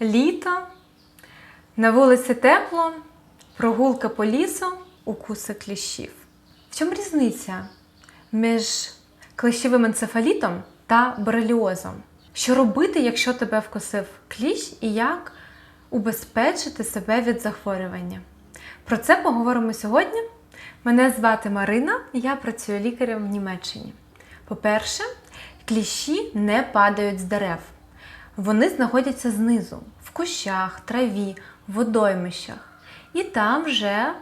літо, на вулиці тепло, прогулка по лісу, укуси кліщів. В чому різниця між кліщовим енцефалітом та бореліозом? Що робити, якщо тебе вкусив кліщ, і як убезпечити себе від захворювання? Про це поговоримо сьогодні. Мене звати Марина, я працюю лікарем в Німеччині. По-перше, кліщі не падають з дерев. Вони знаходяться знизу, в кущах, траві, водоймищах. І там вже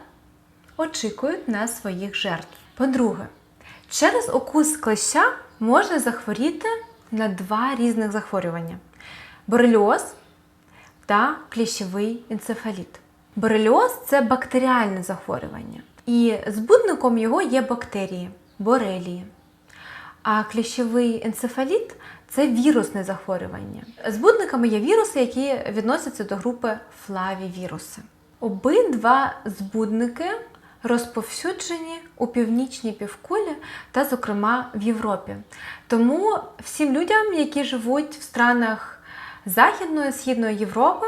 очікують на своїх жертв. По-друге, через укус клеща можна захворіти на два різних захворювання: бореліоз та кліщовий енцефаліт. Бореліоз це бактеріальне захворювання, і збудником його є бактерії борелії. А кліщовий енцефаліт це вірусне захворювання. Збудниками є віруси, які відносяться до групи флавівіруси. Обидва збудники розповсюджені у північній півкулі та, зокрема, в Європі. Тому всім людям, які живуть в странах Західної Східної Європи,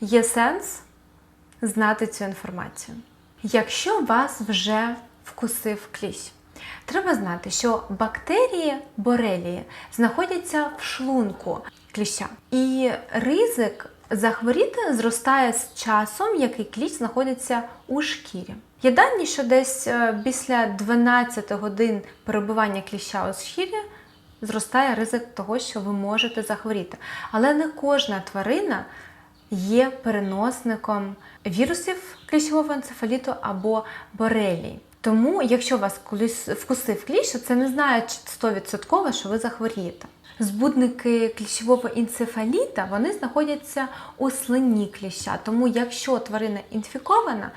є сенс знати цю інформацію. Якщо вас вже вкусив кліщ, треба знати, що бактерії борелії знаходяться в шлунку кліща, і ризик захворіти зростає з часом, який кліщ знаходиться у шкірі. Є дані, що десь е, після 12 годин перебування кліща у шкірі зростає ризик того, що ви можете захворіти. Але не кожна тварина є переносником вірусів кліщового енцефаліту або борелії. Тому, якщо вас колись вкусив кліщ, це не знає 100%, що ви захворієте. Збудники кліщового енцефаліта вони знаходяться у слині кліща. Тому, якщо тварина інфікована,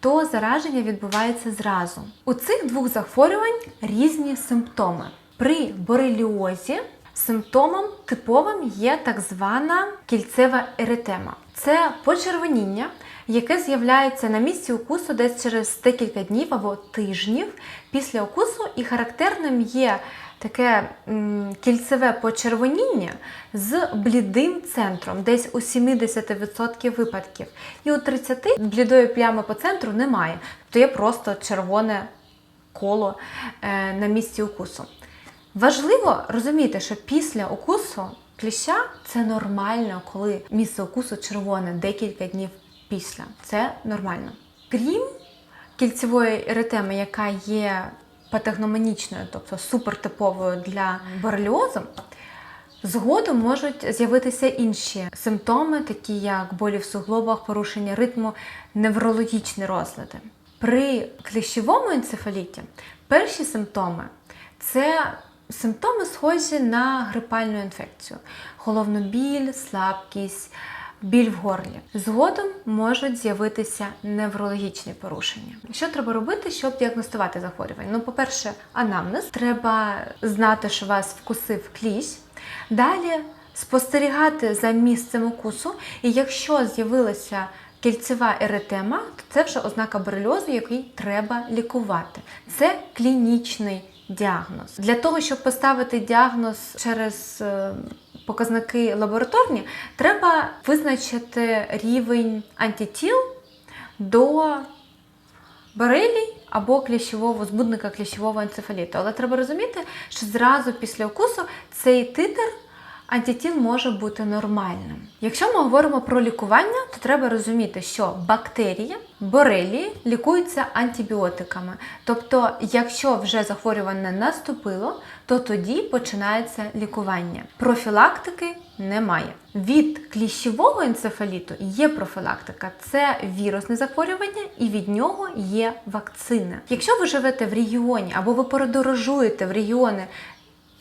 то зараження відбувається зразу. У цих двох захворювань різні симптоми. При бореліозі симптомом типовим є так звана кільцева еретема. Це почервоніння, яке з'являється на місці укусу десь через декілька днів або тижнів після укусу, і характерним є таке м, кільцеве почервоніння з блідим центром, десь у 70% випадків. І у 30% блідої плями по центру немає, тобто є просто червоне коло е, на місці укусу. Важливо розуміти, що після укусу кліща це нормально, коли місце укусу червоне декілька днів після. Це нормально. Крім кільцевої еретеми, яка є патогномонічною, тобто супертиповою для бореліозу, згодом можуть з'явитися інші симптоми, такі як болі в суглобах, порушення ритму, неврологічні розлади. При кліщовому енцефаліті перші симптоми це симптоми схожі на грипальну інфекцію: головну біль, слабкість, біль в горлі. Згодом можуть з'явитися неврологічні порушення. Що треба робити, щоб діагностувати захворювання? Ну, по-перше, анамнез. Треба знати, що вас вкусив кліщ. Далі спостерігати за місцем укусу, і якщо з'явилася кільцева еретема, то це вже ознака борельозу, який треба лікувати. Це клінічний діагноз. Для того, щоб поставити діагноз через е, показники лабораторні, треба визначити рівень антитіл до барелій або кліщового збудника кліщового енцефаліту. Але треба розуміти, що зразу після укусу цей титр антитіл може бути нормальним. Якщо ми говоримо про лікування, то треба розуміти, що бактерії, борелії лікуються антибіотиками.Тобто, якщо вже захворювання наступило, то тоді починається лікування. Профілактики немає. Від кліщового енцефаліту є профілактика, це вірусне захворювання, і від нього є вакцина. Якщо ви живете в регіоні або ви подорожуєте в регіони,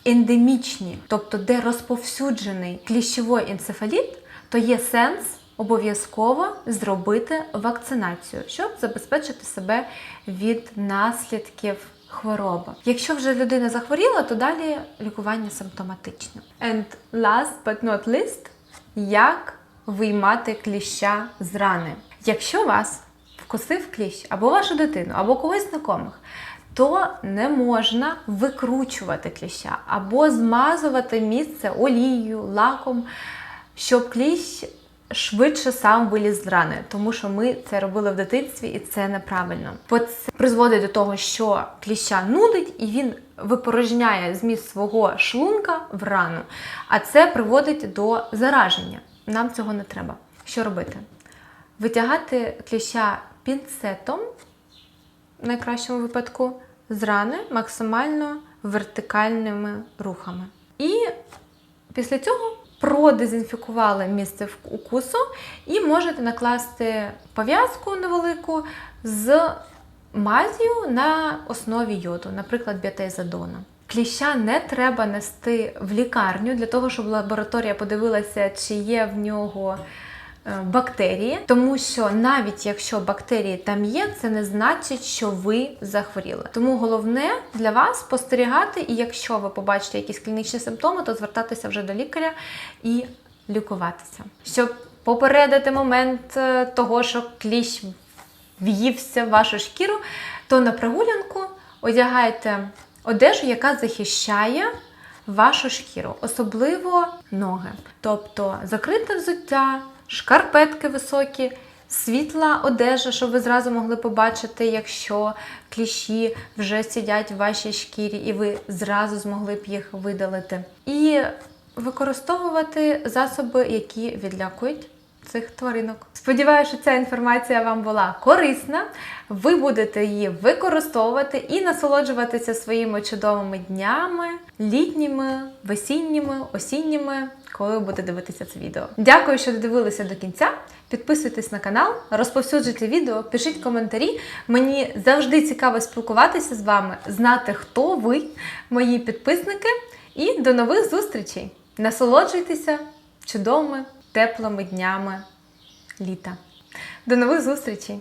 ендемічні, тобто де розповсюджений кліщовий енцефаліт, то є сенс обов'язково зробити вакцинацію, щоб забезпечити себе від наслідків хвороби. Якщо вже людина захворіла, то далі лікування симптоматичне. And last but not least, як виймати кліща з рани. Якщо вас вкусив кліщ або вашу дитину, або когось знайомих, то не можна викручувати кліща або змазувати місце олією, лаком, щоб кліщ швидше сам виліз з рани, тому що ми це робили в дитинстві, і це неправильно. Бо це призводить до того, що кліща нудить і він випорожняє зміст свого шлунка в рану, а це приводить до зараження. Нам цього не треба. Що робити? Витягати кліща пінцетом, в найкращому випадку, з рани максимально вертикальними рухами. І після цього продезінфікували місце укусу і можете накласти пов'язку невелику з мазію на основі йоду, наприклад, біотезадона. Кліща не треба нести в лікарню для того, щоб лабораторія подивилася, чи є в нього бактерії, тому що навіть якщо бактерії там є, це не значить, що ви захворіли. Тому головне для вас спостерігати, і якщо ви побачите якісь клінічні симптоми, то звертатися вже до лікаря і лікуватися. Щоб попередити момент е, того, що кліщ в'ївся в вашу шкіру, то на прогулянку одягайте одежу, яка захищає вашу шкіру, особливо ноги. Тобто закрите взуття, шкарпетки високі, світла одежа, щоб ви зразу могли побачити, якщо кліщі вже сидять в вашій шкірі, і ви зразу змогли б їх видалити. І використовувати засоби, які відлякують цих тваринок. Сподіваюся, що ця інформація вам була корисна. Ви будете її використовувати і насолоджуватися своїми чудовими днями, літніми, весінніми, осінніми, коли ви будете дивитися це відео. Дякую, що додивилися до кінця. Підписуйтесь на канал, розповсюджуйте відео, пишіть коментарі. Мені завжди цікаво спілкуватися з вами, знати, хто ви, мої підписники. І до нових зустрічей! Насолоджуйтеся чудовими, теплими днями літа. До нових зустрічей!